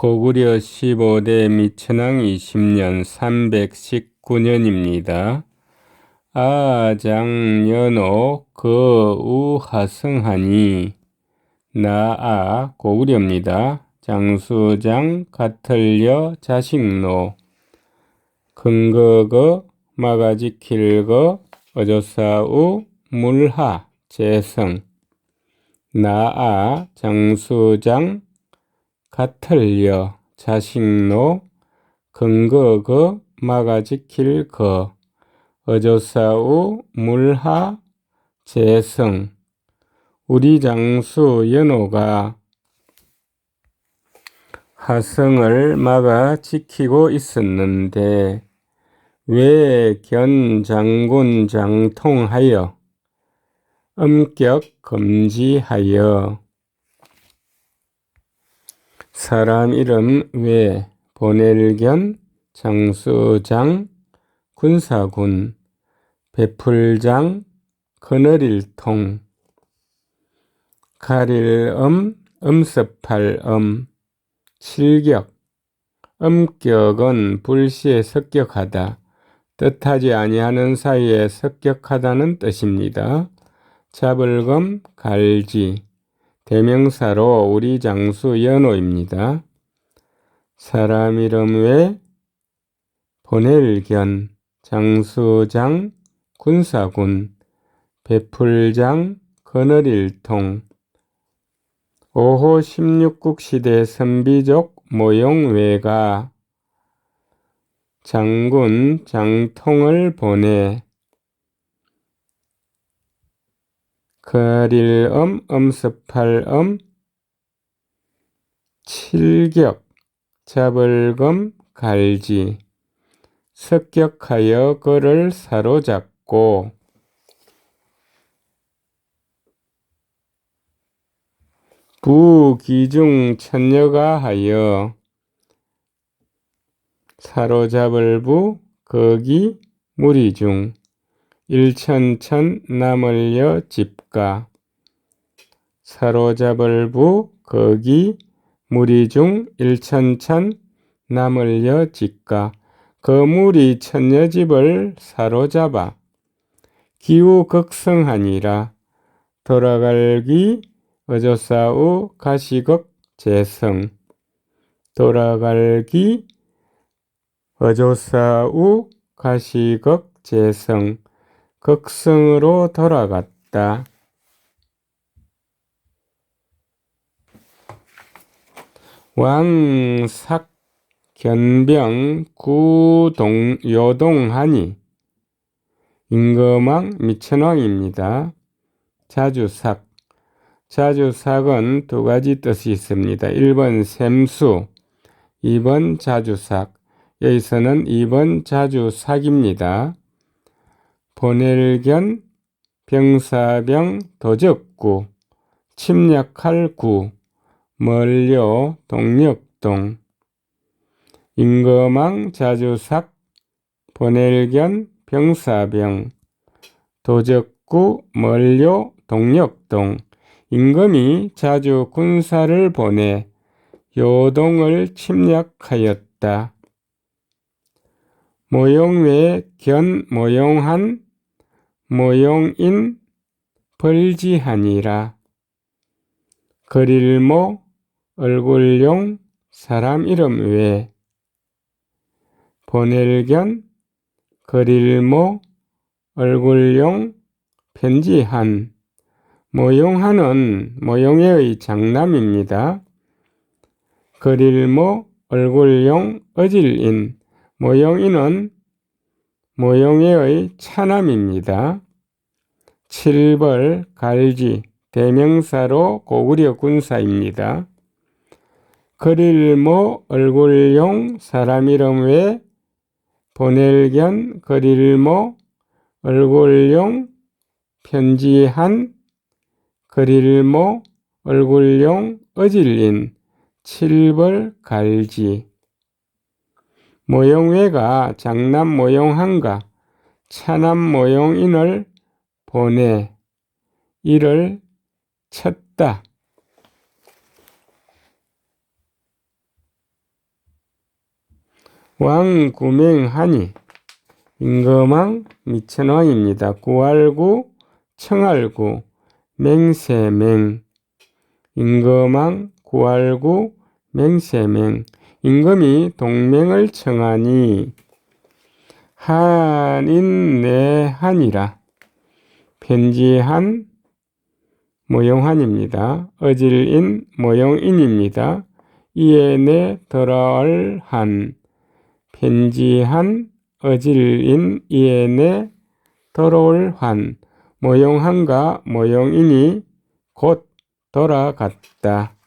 고구려 15대 미천왕 20년 319년입니다. 아장연호 거우하성하니 나아 고구려입니다. 장수장 가틀려 자식노 근거거 마가지킬거 어조사우 물하 재성 나아 장수장 가틀려 자식노 근거거 마가지킬 거. 어조사우 물하 재성. 우리 장수 연호가 하성을 막아 지키고 있었는데 왜 견 장군 장통하여 엄격 금지하여 사람 이름 외 보낼견 장수장 군사군 베풀장 그늘일통. 가릴엄 음습팔엄 칠격. 엄격은 불시에 습격하다. 뜻하지 아니하는 사이에 습격하다는 뜻입니다. 잡을검 갈지 대명사로 우리 장수 연호입니다. 사람 이름 외 보낼견 장수장 군사군 베풀장 그늘일통 5호 16국 시대 선비족 모용외가 장군 장통을 보내 거릴엄 엄습팔엄 칠격 잡을검 갈지 습격하여 그를 사로잡고 부기중 천녀가 하여 사로잡을 부 거기 무리중 일천천 남을여 집 가 사로잡을 부 거기 무리 중 일천천 남을여 집가 그 무리 천여집을 사로잡아 기후 극성하니라. 돌아갈기 어조사우 가시극 재성. 돌아갈기 어조사우 가시극 재성. 극성으로 돌아갔다. 왕삭 견병 구동 요동하니 임금왕 미천왕입니다. 자주삭 자주삭은 두 가지 뜻이 있습니다. 1번 샘수, 2번 자주삭. 여기서는 2번 자주삭입니다. 보낼견, 병사병, 도적구, 침략할 구, 멀려, 동력동, 임금왕, 자주삭, 보낼견, 병사병, 도적구, 멀려, 동력동, 임금이 자주 군사를 보내 요동을 침략하였다. 모용외 견 모용한 모용인 벌지하니라. 그릴모 얼굴용 사람 이름 외 보낼견 그릴모 얼굴용 편지한 모용하는 모용의 장남입니다. 그릴모 얼굴용 어질인 모용인은 모용의 차남입니다. 칠벌 갈지 대명사로 고구려 군사입니다. 그릴모 얼굴용 사람 이름 외 보낼견 그릴모 얼굴용 편지한 그릴모 얼굴용 어질린 칠벌 갈지 모용외가 장남 모용한가 차남 모용인을 보내 이를 쳤다. 왕구맹하니 임금왕 미천왕입니다. 구알구 청알구 맹세맹 임금왕 구알구 맹세맹 임금이 동맹을 청하니 한인내한이라 편지한 모용한입니다. 어질인 모용인입니다. 이에 내 돌아올 한 편지한 어질인 내 돌아올 환 모용한과 모용인이 곧 돌아갔다.